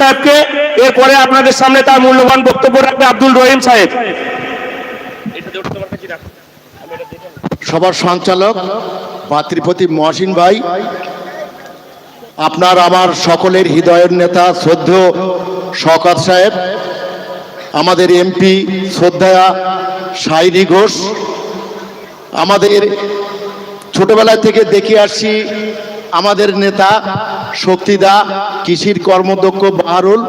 সাহেবকে, এরপরে আপনাদের সামনে তার মূল্যবান বক্তব্য রাখবে আব্দুল রহিম সাহেব। সবার সঞ্চালক ভাতৃপতি মহসিন ভাই, আপনার আমার সকলের হৃদয়ের নেতা শ্রদ্ধ শওকত সাহেব, আমাদের এমপি শ্রদ্ধা সাইরি ঘোষ, আমাদের ছোটবেলা থেকে দেখে আসছি আমাদের নেতা শক্তিদা, কৃষির কর্মদক্ষ বাহারুল,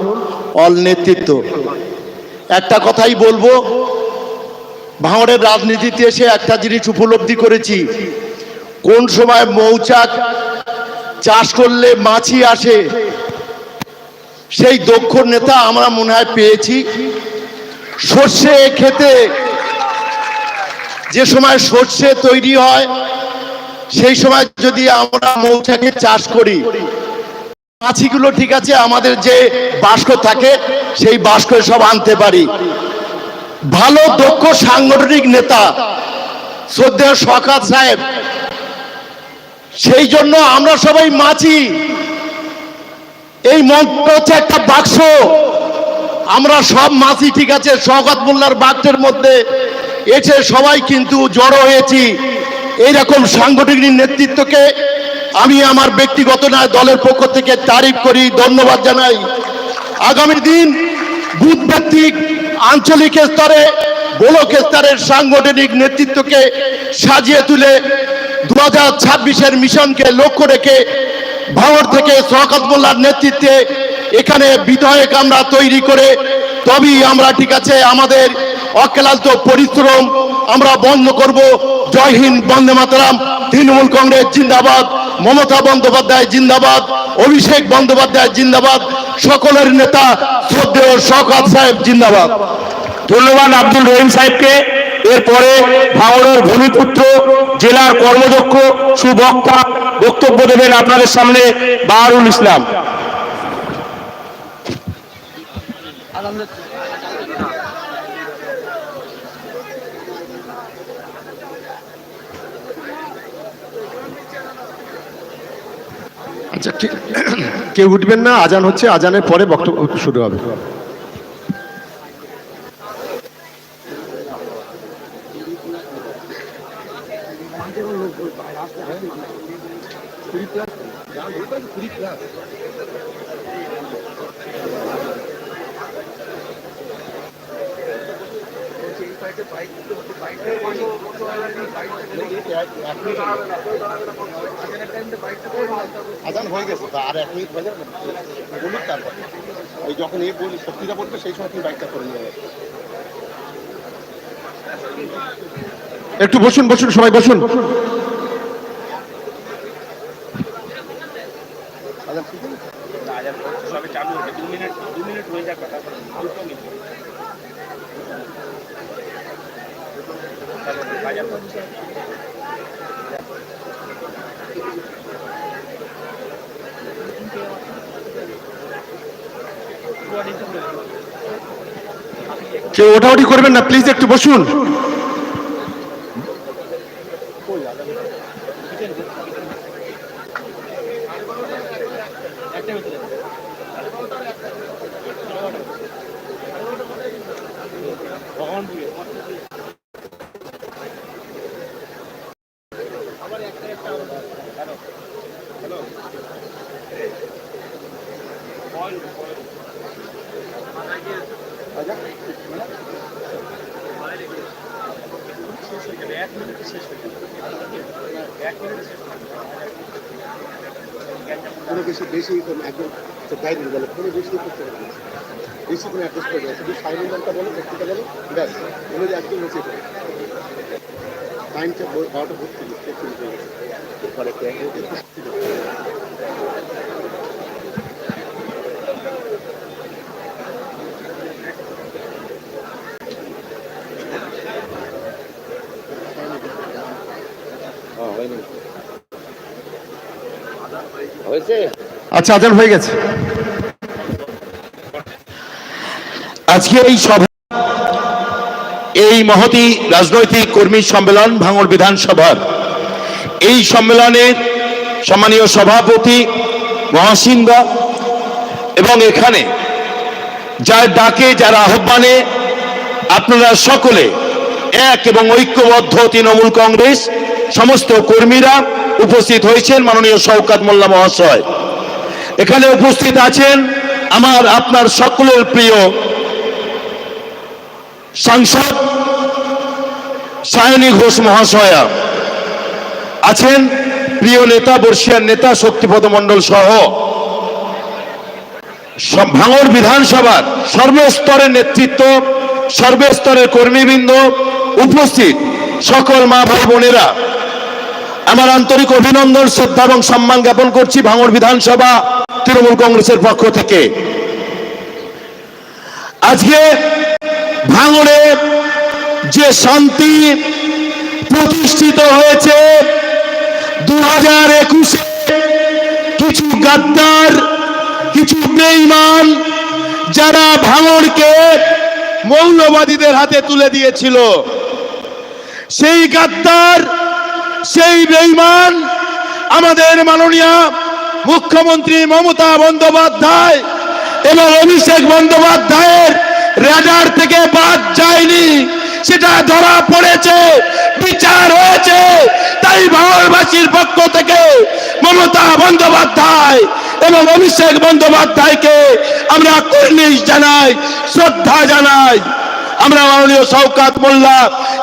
অল নেতৃত্ব। একটা কথাই বলব, ভাঙড়ের রাজনীতিতে এসে একটা জিনিস উপলব্ধি করেছি। কোন সময় মৌচাক চাষ করলে মাছি আসে, সেই দক্ষ নেতা আমরা মনে হয় পেয়েছি। সর্ষে খেতে, যে সময় সর্ষে তৈরি হয় সেই সময় যদি আমরা মৌচাকে চাষ করি, মাছিগুলো ঠিক আছে, আমাদের যে বাস্ক থাকে, সেই বাস্কে সব আনতে পারি। ভালো, দক্ষ, সাংগঠনিক নেতা, শ্রদ্ধেয় শকাত সাহেব, সেই জন্য আমরা সবাই মাছি। এই মন্ত্র হচ্ছে একটা বাক্স। আমরা সব মাছি ঠিক আছে, শওকত মোল্লার বাক্সের মধ্যে এসে সবাই কিন্তু জড়ো হয়েছি। এইরকম সাংগঠনিক নেতৃত্বকে আমি আমার ব্যক্তিগত নয়, দলের পক্ষ থেকে তারিফ করি, ধন্যবাদ জানাই। আগামী দিন বুথ ভিত্তিক আঞ্চলিক স্তরে, ব্লক স্তরের সাংগঠনিক নেতৃত্বকে সাজিয়ে তুলে দু হাজার ছাব্বিশের মিশনকে লক্ষ্য রেখে ভাঙড় থেকে শওকত মোল্লার নেতৃত্বে এখানে বিধায়ক আমরা তৈরি করে, তবেই আমরা ঠিক আছে, আমাদের অক্লান্ত পরিশ্রম আমরা বন্ধ করব। জয় হিন্দ বন্দে মাতরাম, তৃণমূল কংগ্রেস জিন্দাবাদ, মমতা বন্দ্যোপাধ্যায় জিন্দাবাদ, অভিষেক বন্দ্যোপাধ্যায় জিন্দাবাদ, সকলের নেতা শ্রদ্ধেয় শওকত সাহেব জিন্দাবাদ। ধন্যবাদ আব্দুল রহিম সাহেবকে। এরপরে ভাঙড়ের ভূমিপুত্র, জেলার কর্মদক্ষ সুবক্তা বক্তব্য দেবেন আপনাদের সামনে বাহারুল ইসলাম। আচ্ছা কেউ উঠবেন না আজান হচ্ছে আজানের পরে বক্তব্য শুরু হবে আজান হয়ে গেছে তো আর এক মিনিট হয়ে যাবে বলুক তারপর ওই যখন এই বলি শক্তিটা বলবে সেই সময় তিনি বাইকটা করে নিয়ে একটু বসুন বসুন সবাই বসুন। না প্লিজ একটু বসুন। বেশি বেশি একদম গাইডেন্স বলে কোনো বেশি করতে হবে না। বেশি কোনো অ্যাডজাস্ট করবে। শুধু সাইলেন্ট নামটা বলো শক্তিটা বলো, ব্যাস যে একদম হচ্ছে টাইমটা বারোটা ভর্তি হয়ে দেবে। আচ্ছা আজান হয়ে গেছে। আজকে এই সভা এই মহতি রাজনৈতিক কর্মী সম্মেলন ভাঙড় বিধানসভার। এই সম্মেলনের সম্মানীয় সভাপতি মহাসিন্দা এবং এখানে যার ডাকে, যার আহ্বানে আপনারা সকলে এক এবং ঐক্যবদ্ধ তৃণমূল কংগ্রেস, সমস্ত কর্মীরা উপস্থিত হয়েছেন মাননীয় শওকাত মোল্লা মহাশয়। এখানে উপস্থিত আছেন আমার, আপনার সকলের প্রিয় সাংসদ সায়নী ঘোষ মহাশয়া। আছেন প্রিয় নেতা, বর্ষিয়ার নেতা, শক্তিপদ মণ্ডল সহ ভাঙড় বিধানসভার সর্বস্তরের নেতৃত্ব, সর্বস্তরের কর্মীবৃন্দ উপস্থিত। সকল মা ভাই বোনেরা, আমার আন্তরিক অভিনন্দন, শ্রদ্ধা এবং সম্মান জ্ঞাপন করছি ভাঙড় বিধানসভা তৃণমূল কংগ্রেসের পক্ষ থেকে। আজকে ভাঙড়ে যে শান্তি প্রতিষ্ঠিত হয়েছে দু হাজার একুশে কিছু গাদ্দার, কিছু বেঈমান যারা ভাঙড়কে মৌলবাদীদের হাতে তুলে দিয়েছিল। সেই গাদ্দার, সেই বেঈমান আমাদের মাননীয় মুখ্যমন্ত্রী মমতা বন্দ্যোপাধ্যায় এবং অভিষেক বন্দ্যোপাধ্যায়ের রেডার থেকে বাদ যায়নি। সেটা ধরা পড়েছে, বিচার হয়েছে। তাই ভারতবাসীর পক্ষ থেকে মমতা বন্দ্যোপাধ্যায় এবং অভিষেক বন্দ্যোপাধ্যায়কে আমরা কর্নিশ জানাই, শ্রদ্ধা জানাই। আমরা মাননীয় শওকাত মোল্লা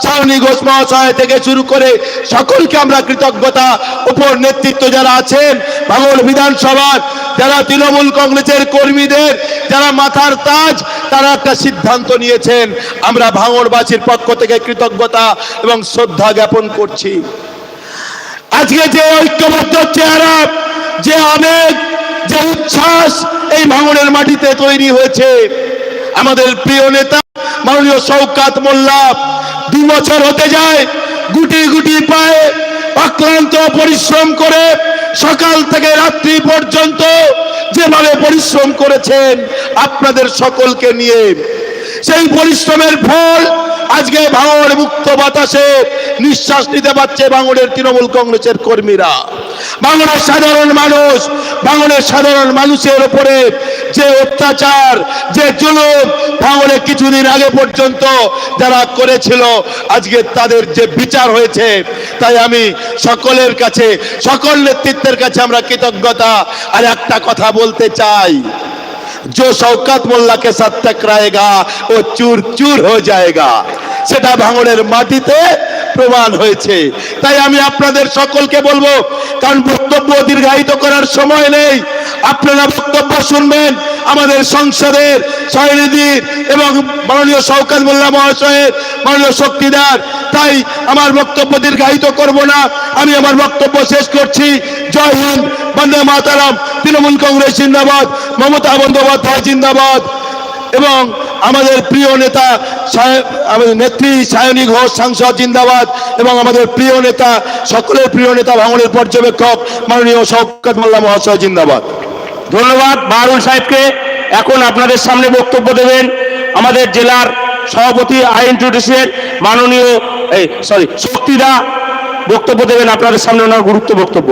সাউনি ঘোষ মহাশয় থেকে শুরু করে সকলকে আমরা কৃতজ্ঞতা, উপর নেতৃত্ব যারা আছেন ভাঙড় বিধানসভার, যারা তৃণমূল কংগ্রেসের কর্মীদের, যারা মাথার তাজ, তারা একটা সিদ্ধান্ত নিয়েছেন। আমরা ভাঙড়বাসীর পক্ষ থেকে কৃতজ্ঞতা এবং শ্রদ্ধা জ্ঞাপন করছি। আজকে যে ঐক্যবদ্ধ চেহারা, যে আবেগ, যে উচ্ছ্বাস এই ভাঙনের মাটিতে তৈরি হয়েছে। আমাদের প্রিয় নেতা মাননীয় শওকাত মোল্লা দু বছর হতে যায়, গুটি গুটি পায়ে অক্লান্ত পরিশ্রম করে সকাল থেকে রাত্রি পর্যন্ত যেভাবে পরিশ্রম করেছেন আপনাদের সকলকে নিয়ে, সেই পরিশ্রমের ফল আজকে ভাঙড় মুক্ত বাতাসে নিঃশ্বাস নিতে পারছে ভাঙড়ের তৃণমূল কংগ্রেসের কর্মীরা। বাংলার সাধারণ মানুষ, ভাঙড়ের সাধারণ মানুষের উপরে যে অত্যাচার, যে জুলুম ভাঙড়ে কিছুদিন আগে পর্যন্ত যারা করেছিল, আজকে তাদের যে বিচার হয়েছে, তাই আমি সকলের কাছে, সকল নেতৃত্বের কাছে আমরা কৃতজ্ঞতা। আর একটা কথা বলতে চাই जो শওকত মোল্লাকে সাথ রায়েগা ও চুর চুর হয়ে যায়গা, সেটা ভাঙড়ের মাটিতে প্রমাণ হয়েছে। তাই আমি আপনাদের সকলকে বলব, কারণ বক্তব্য দীর্ঘায়িত করার সময় নেই। আপনারা বক্তব্য শুনবেন আমাদের সংসদের সহনিধির এবং মাননীয় শওকাত মোল্লা মহাশয়ের মাননীয় শক্তিদার। তাই আমার বক্তব্য দীর্ঘায়িত করব না। আমি আমার বক্তব্য শেষ করছি। জয় হিন্দ, বন্দে মাতারাম, তৃণমূল কংগ্রেস জিন্দাবাদ, মমতা বন্দ্যোপাধ্যায় জিন্দাবাদ। এবং আমাদের প্রিয় নেতা আমাদের নেত্রী সায়নী ঘোষ, সাংসদ জিন্দাবাদ। এবং আমাদের প্রিয় নেতা, সকলের প্রিয় নেতা, ভাঙনের পর্যবেক্ষক, মাননীয় শওকত মোল্লা মহাশয় জিন্দাবাদ। ধন্যবাদ বাহারুল সাহেবকে। এখন আপনাদের সামনে বক্তব্য দেবেন আমাদের জেলার সভাপতি আইন টুডিসের মাননীয়, এই সরি শক্তিদা। বক্তব্য দেবেন আপনাদের সামনে ওনার গুরুত্ব বক্তব্য।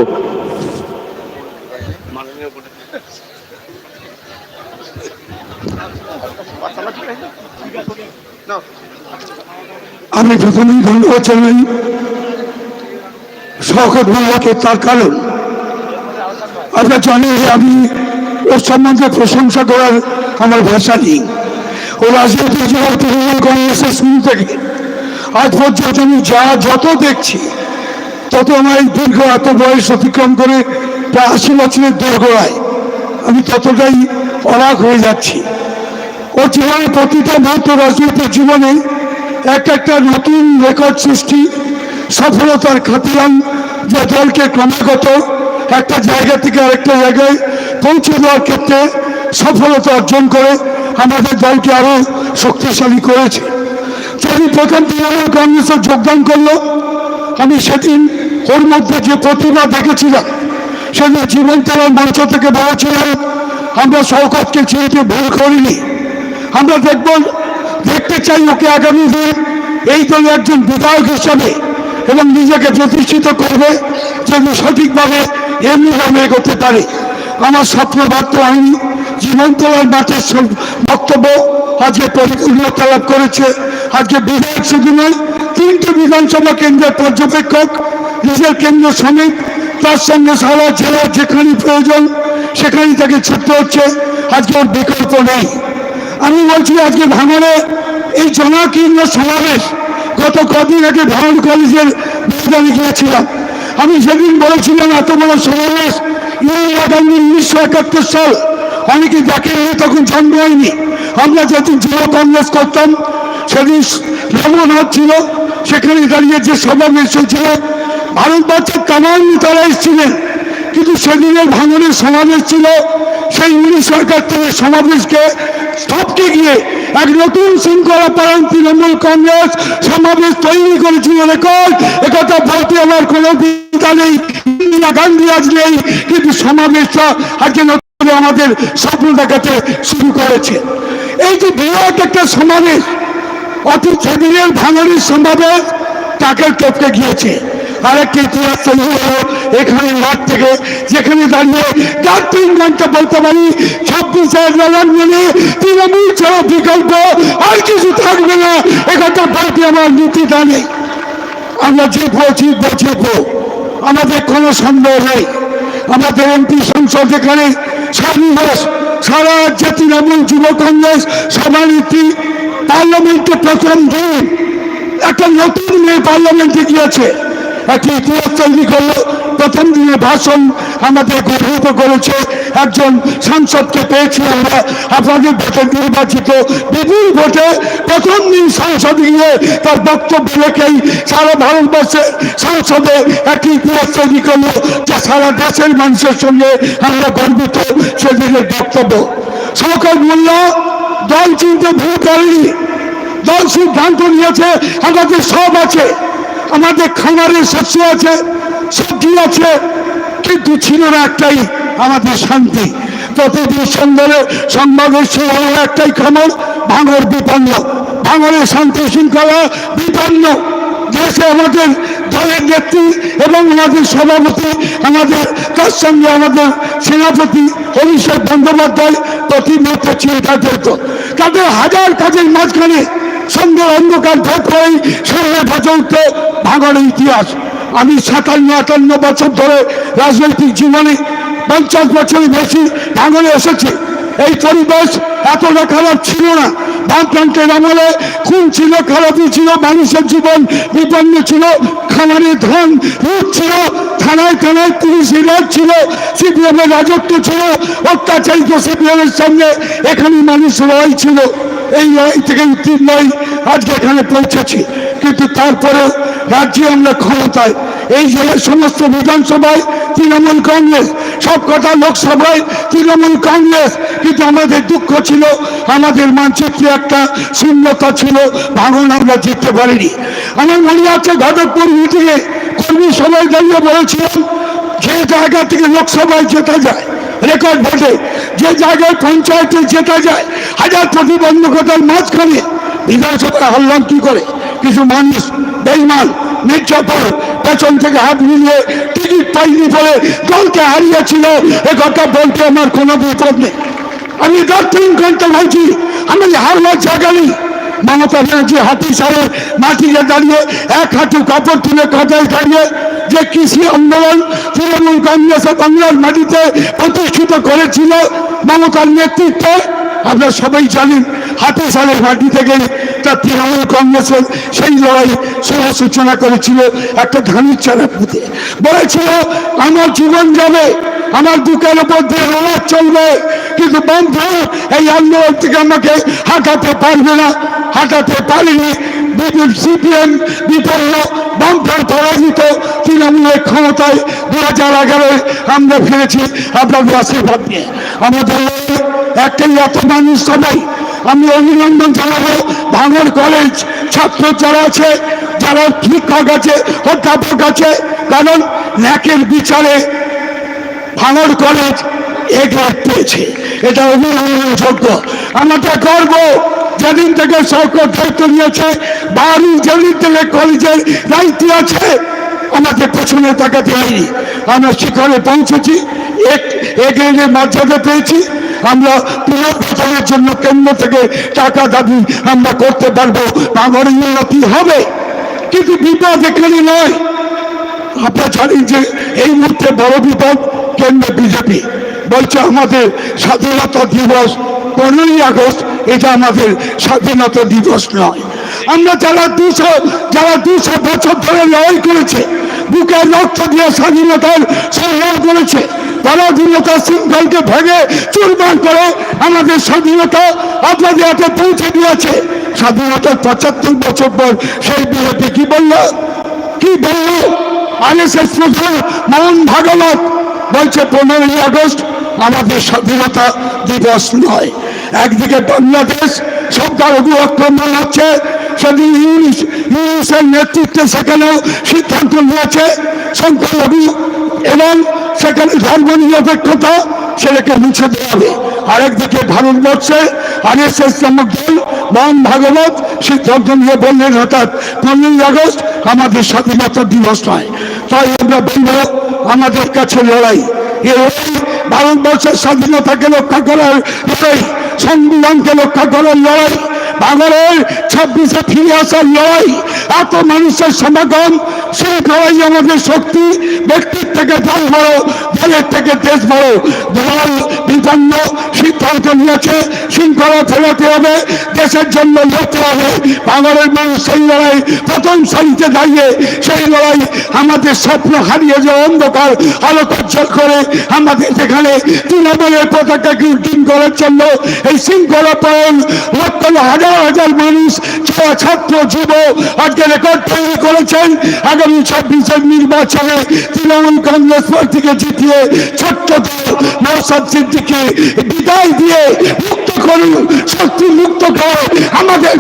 আমি প্রথমেই ধন্যবাদ জানাই, শওকত মোল্লাকে তার কারণ আপনারা জানেন আমি ওর সম্বন্ধে প্রশংসা করার আমার ভাষা নেই। ও রাজনীতি তৃণমূল কংগ্রেসের শুরু থেকে আজ পর্যন্ত আমি যা যত দেখছি, তত আমার এই দীর্ঘ এত বয়স অতিক্রম করে প্রায় আশি বছরের দোরগোড়ায় আমি ততটাই অবাক হয়ে যাচ্ছি। ও জীবনে প্রতিটা মুহূর্ত রাজনৈতিক জীবনে এক একটা নতুন রেকর্ড সৃষ্টি, সফলতার খাতিরান যে দলকে ক্রমাগত একটা জায়গা থেকে আরেকটা জায়গায় পৌঁছে দেওয়ার ক্ষেত্রে সফলতা অর্জন করে আমাদের দলকে আরও শক্তিশালী করেছে। যদি প্রথম তৃণমূল কংগ্রেসে যোগদান করল, আমি সেদিন ওর মধ্যে যে প্রতিভা দেখেছিলাম, সেদিন জীবন তেলার মঞ্চ থেকে বলেছিলাম, আমরা শওকতকে ছেড়ে ভুল করিনি। আমরা দেখব, দেখতে চাই ওকে আগামী দিন এই দলে একজন বিধায়ক হিসাবে এবং নিজেকে প্রতিষ্ঠিত করবে যেন সঠিকভাবে এমনিভাবে এগোতে পারে। আমার স্বপ্ন বার্তা হয়নি জীবন তোলার মাঠের বক্তব্য আজকে পরিপূর্ণতা লাভ করেছে। আজকে বিধায়ক শুধু নয়, তিনটে বিধানসভা কেন্দ্রের পর্যবেক্ষক, নিজের কেন্দ্র সমেত তার সঙ্গে সারা জেলার যেখানে প্রয়োজন, সেখানেই তাকে ছুটতে হচ্ছে। আজকে ওর বিকল্প নেই। আমি বলছি, আজকে ভাঙড়ে এই জনাকীর্ণ সমাবেশ গত কদিন আগে ভাঙড় কলেজের ময়দানে গিয়েছিলাম। আমি সেদিন বলেছিলাম এত বড় সমাবেশ ইন্দিরা গান্ধী উনিশশো একাত্তর সাল। অনেকে দেখে তখন জন্ম হয়নি। আমরা যেদিন যুব কংগ্রেস করতাম, সেদিন রমনাথ ছিল, সেখানে দাঁড়িয়ে যে সমাবেশ হয়েছিল, ভারতবর্ষের তামাম তারা এসেছিলেন। কিন্তু সেদিনের ভাঙনের সমাবেশ ছিল সেই সরকার থেকে সমাবেশকে টপকে গিয়ে এক নতুন শৃঙ্খলা পালন তৃণমূল কংগ্রেস সমাবেশ তৈরি করেছিল রেকর্ড। একথা বলতে আমার কোনো চিন্তা নেই। ইন্দিরা গান্ধী আজ নেই, কিন্তু সমাবেশটা আজকে নতুন আমাদের স্বপ্ন দেখাতে শুরু করেছে। এই যে বিরাট একটা সমাবেশ, অতি সেদিনের ভাঙনের সমাবেশ তাকে টপকে গিয়েছে। আরেকটি ইতিহাস তৈরি হলো এখানে মাঠ থেকে, যেখানে দাঁড়িয়ে চার তিন ঘণ্টা বলতে পারি, ছাব্বিশে নভেম্বরে তৃণমূল ছাড়া বিকল্প আর কিছু থাকবে না। একথা বলতে আমার নীতি নেই আমরা যে বলছি বলছি আমাদের কোনো সন্দেহ নেই। আমাদের এমপি সংসদ এখানে সমাবেশ সারা রাজ্যে তৃণমূল যুব কংগ্রেস সভানেত্রী পার্লামেন্টে প্রথম দিন একটা নতুন মেয়ে পার্লামেন্টে গিয়েছে। একটি ইতিহাস তৈরি করল। প্রথম দিনের ভাষণ আমাদের গর্বিত করেছে। একজন সাংসদকে পেয়েছি আমরা। আপনাদের ভোটে নির্বাচিত বিপুল ভোটে প্রথম দিন সংসদে গিয়ে তার বক্তব্য রেখেই সারা ভারতবর্ষের সংসদে একটি ইতিহাস তৈরি করল, যা সারা দেশের মানুষের সঙ্গে আমরা গর্বিত সেদিনের বক্তব্য। সকল মূল্য দল চিনতে ভুল করেনি। দল সিদ্ধান্ত নিয়েছে, আমাদের সব আছে। আমাদের খামারের শস্য আছে সবজি আছে? কিন্তু ছিল না একটাই আমাদের শান্তি। প্রতিদিন সন্ধ্যারে সংবাদের হলো একটাই খবর ভাঙর বিপন্ন। ভাঙরের শান্তি শৃঙ্খলা বিপন্ন। দেশে আমাদের দলের নেত্রী এবং আমাদের সভাপতি, আমাদের তার সঙ্গে আমাদের সেনাপতি অভিষেক বন্দ্যোপাধ্যায় প্রতিনিয়ত চিন্তা করত তাদের হাজার কাজের মাঝখানে সন্ধ্যের অন্ধকার ভোট করেই সামনে বাঁচা উঠত ভাঙড়ের ইতিহাস। আমি সাতান্ন, আটান্ন বছর ধরে রাজনৈতিক জীবনে পঞ্চাশ বছরের বেশি ভাঙড়ে এসেছি। এই পরিবেশ এতটা খারাপ ছিল না। বামপ্রান্তের আমলে খুন ছিল খারাপই ছিল, মানুষের জীবন বিপন্ন ছিল, খামারে ধন লুট ছিল, থানায় থানায় পুলিশ রাজ ছিল, সিপিএমের রাজত্ব ছিল, অত্যাচারিত সিপিএমের সামনে এখানে মানুষ লড়াই ছিল। এই লড়াই থেকে উত্তীর্ণ আজকে এখানে পৌঁছেছি। কিন্তু তারপরে রাজ্যে আমরা ক্ষমতায়। এই জেলার সমস্ত বিধানসভায় তৃণমূল কংগ্রেস, সব কথা লোকসভায় তৃণমূল কংগ্রেস। কিন্তু আমাদের দুঃখ ছিল, আমাদের মানচিত্রে একটা শূন্যতা ছিল, ভাঙন আমরা জিততে পারিনি। আমার মনে আছে ঘটকপুর মিটিংয়ে কর্মী সবাই দাঁড়িয়ে বলেছিলাম, যে জায়গা থেকে লোকসভায় যেতে যায় রেকর্ড ভোটে যে জায়গায় পঞ্চায়েতে জেতা যায়, হাজার প্রতিবন্ধকতার মাঝখানে বিধানসভায় হারলাম কি করে? কিছু মানুষ, বেইমান মির্জাপুর পেছন থেকে হাত মিলিয়ে টিকিট পাইনি বলে দলকে হারিয়েছিল। এ কথা বলতে আমার কোনো বিপদ নেই। আমি তিন ঘণ্টা বলছি আমি হারবার নেই। মমতা ব্যানার্জি হাতি সাহেব মাটিতে দাঁড়িয়ে এক হাঁটু কাপড় তুলে কাঁটায় দাঁড়িয়ে যে কৃষি আন্দোলন তৃণমূল কংগ্রেস বাংলার মাটিতে প্রতিষ্ঠিত করেছিল মমতার নেতৃত্বে, আপনারা সবাই জানেন, হাতে সালের মাটি থেকে তা তৃণমূল কংগ্রেসের সেই লড়াই শুভ সূচনা করেছিল একটা ধানের চারা পুঁতে বলেছিল, আমার জীবন যাবে, আমার বুকের উপর দিয়ে রোলার চলবে, কিন্তু বন্ধ, এই আন্দোলন থেকে আমাকে হাঁটাতে পারবে না, হাঁটাতে পারিনি। বিপুল সিপিএম বিপন্ন বামফ্রন্ট পরাজিত তৃণমূলের ক্ষমতায় দু হাজার এগারোয় আমরা ফিরেছি আপনাদের আশীর্বাদ নিয়ে। আমাদের একটাই এত মানুষ সবাই। আমি অভিনন্দন জানাব ভাঙর কলেজ ছাত্র যারা আছে, যারা শিক্ষক আছে, অধ্যাপক আছে, কারণ ন্যাকের বিচারে ভাঙর কলেজ এ গ্রেড পেয়েছে এটা অভিনন্দনের যোগ্য। আমাদের গর্ব যেদিন থেকে সরকার দায়িত্ব নিয়েছে বাড়ি যেদিন থেকে কলেজের দায়িত্ব আছে, আমাদের পেছনে তাকাতে হয়নি। আমরা শিখরে পৌঁছেছি, এক- মর্যাদা পেয়েছি। আমরা পুনর্গঠনের জন্য কেন্দ্র থেকে টাকা দাবি আমরা করতে পারব বাঙালির উন্নতি হবে। কিন্তু বিপদ এখানে নয়। আপনারা জানেন যে এই মুহূর্তে বড় বিপদ কেন্দ্র বিজেপি। বলছে আমাদের স্বাধীনতা দিবস পনেরোই আগস্ট এটা আমাদের স্বাধীনতা দিবস নয়। আমরা যারা দুশো যারা দুশো বছর ধরে লড়াই করেছে, বুকে রক্ত দিয়ে স্বাধীনতার সংগ্রাম করেছে পরাধীনতা শৃঙ্খলকে ভেঙে চুরমার করে আমাদের স্বাধীনতা আপনাদের হাতে পৌঁছে দিয়েছে। স্বাধীনতার পঁচাত্তর বছর পর সেই বিরোধী কি বলল? কি বলল? আরএসএস প্রধান মোহন ভাগবত বলছে, পনেরোই আগস্ট আমাদের স্বাধীনতা দিবস নয়। একদিকে বাংলাদেশ সংখ্যালঘু আক্রমণ হচ্ছে, সেদিন ইউনিস, ইউনিসের নেতৃত্বে সেখানেও সিদ্ধান্ত নিয়েছে সংখ্যালঘু এবং সেখানে ধর্ম নিরপেক্ষতা সেটাকে মুছে দেওয়া হবে। আরেকদিকে ভারতবর্ষে আরএসএস নামক দল মোহন ভাগবত সিদ্ধান্ত নিয়ে বললেন হঠাৎ পনেরোই আগস্ট আমাদের স্বাধীনতা দিবস নয়। তাই আমরা বলব, আমাদের কাছে লড়াই। এ ভারতবর্ষের স্বাধীনতাকে রক্ষা করার লড়াই। সংবিধানকে রক্ষা করার লড়াই, বাংলার ছাব্বিশে ফিরে আসার লড়াই, এত মানুষের সমাগম, সেই লড়াই আমাদের শক্তি ব্যক্তির থেকে দল বড় দলের থেকে দেশ বড় দল বিপন্ন সিদ্ধান্ত নিয়েছে, শৃঙ্খলা ফেরাতে হবে, দেশের জন্য লড়তে হবে। বাংলার মানুষ সেই লড়াই, প্রথম সারিতে দাঁড়িয়ে সেই লড়াই আমাদের স্বপ্ন হারিয়ে যে অন্ধকার আলোকোজ্জ্বল করে আমাদের যেখানে তৃণমূলের পতাকাকে উদ্দিন করার জন্য এই শৃঙ্খলা পালন লক্ষ হাজার হাজার মানুষ ছাত্র যুব আজকে রেকর্ড তৈরি করেছেন। আগামী ছাব্বিশের নির্বাচনে তৃণমূল কংগ্রেস পার্টিকে জিতিয়ে ছোট্ট দল নৌসাদ সিদ্দিকে বিদায় দিয়ে করুন শক্তি মুক্ত করে আমাদের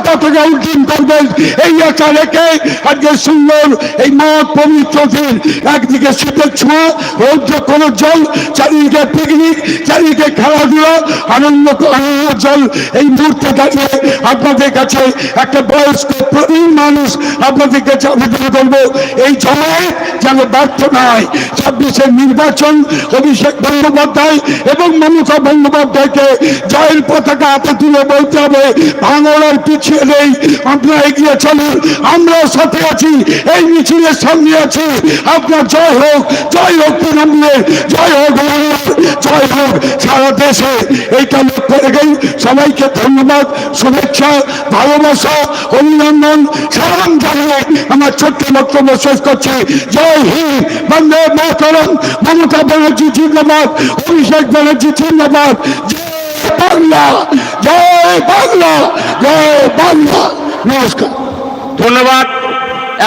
উদ্দিন করবেন। এই আশা রেখে আজকে সুন্দর এই একদিকে শীতের ছোঁয়া, রৌদ্র জল, চারিদিকে পিকনিক চারিদিকে খেলাধুলা, আনন্দ জল। এই মুহূর্তে দাঁড়িয়ে আপনাদের কাছে একটা বয়স্ক প্রবীণ মানুষ আপনাদের কাছে আবেদন করব, এই সময় যেন ব্যর্থ নয়। ছাব্বিশের নির্বাচন, অভিষেক বন্দ্যোপাধ্যায় এবং মমতা বন্দ্যোপাধ্যায়কে জয়ের পতাকা হাতে তুলে বলতে হবে, বাংলার পিছিয়ে নেই আপনারা এগিয়ে চলুন, আমরাও সাথে আছি, এই মিছিলের সঙ্গে আছি। আপনার জয় হোক জয় হোক তৃণমূলের, জয় হোক জয় হোক সারা দেশে। এইটা লক্ষ্য রেখেই সবাইকে ধন্যবাদ, শুভেচ্ছা, ভালোবাসা, অভিনন্দন, সালাম জানিয়ে আমার ছোট্ট বক্তব্য শেষ করছি। জয় হিন্দ, বন্দে মাতরম, মমতা ব্যানার্জি জিন্দাবাদ, অভিষেক ব্যানার্জি জিন্দাবাদ। জয় বাংলা। জয় বাংলা জয় বাংলা। নমস্কার। ধন্যবাদ।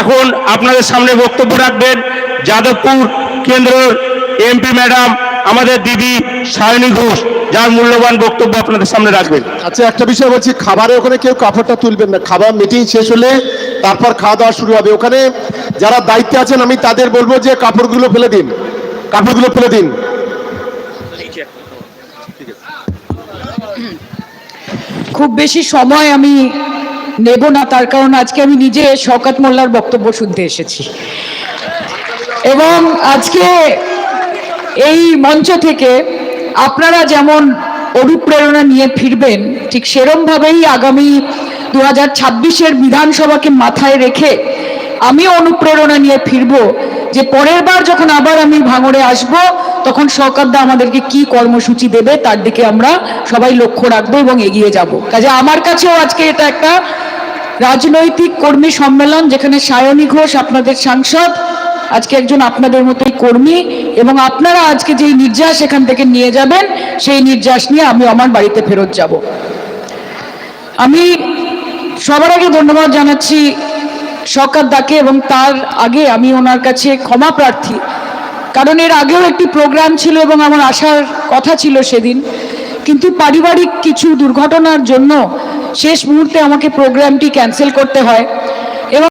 এখন আপনাদের সামনে বক্তব্য রাখবেন যাদবপুর কেন্দ্রের এমপি ম্যাডাম আমাদের দিদি সায়নী ঘোষ যার মূল্যবান বক্তব্য আপনাদের সামনে রাখবেন। আচ্ছা একটা বিষয় বলছি খাবারের ওখানে কেউ কাপড়টা তুলবেন না। খাবার মিটিং শেষ হলে তারপর খাওয়া দাওয়া শুরু হবে। ওখানে যারা দায়িত্বে আছেন আমি তাদের বলব যে কাপড়গুলো ফেলে দিন। কাপড়গুলো ফেলে দিন। খুব বেশি সময় আমি নেব না, তার কারণ আজকে আমি নিজে শওকত মোল্লার বক্তব্য শুনতে এসেছি। এবং আজকে এই মঞ্চ থেকে আপনারা যেমন অনুপ্রেরণা নিয়ে ফিরবেন, ঠিক সেরমভাবেই আগামী দু হাজার ছাব্বিশের বিধানসভাকে মাথায় রেখে আমিও অনুপ্রেরণা নিয়ে ফিরবো যে পরের বার যখন আবার আমি ভাঙড়ে আসব তখন সরকারদা আমাদেরকে কি কর্মসূচি দেবে তার দিকে আমরা সবাই লক্ষ্য রাখব এবং এগিয়ে যাব। কাজে আমার কাছেও আজকে এটা একটা রাজনৈতিক কর্মী সম্মেলন যেখানে সায়নী ঘোষ আপনাদের সাংসদ, আজকে একজন আপনাদের মতোই কর্মী এবং আপনারা আজকে যেই নির্যাস এখান থেকে নিয়ে যাবেন, সেই নির্যাস নিয়ে আমি আমার বাড়িতে ফেরত যাব। আমি সবার আগে ধন্যবাদ জানাচ্ছি শকাত দাকে এবং তার আগে আমি ওনার কাছে ক্ষমা প্রার্থী কারণ এর আগেও একটি প্রোগ্রাম ছিল এবং আমার আসার কথা ছিল সেদিন। কিন্তু পারিবারিক কিছু দুর্ঘটনার জন্য শেষ মুহূর্তে আমাকে প্রোগ্রামটি ক্যান্সেল করতে হয়।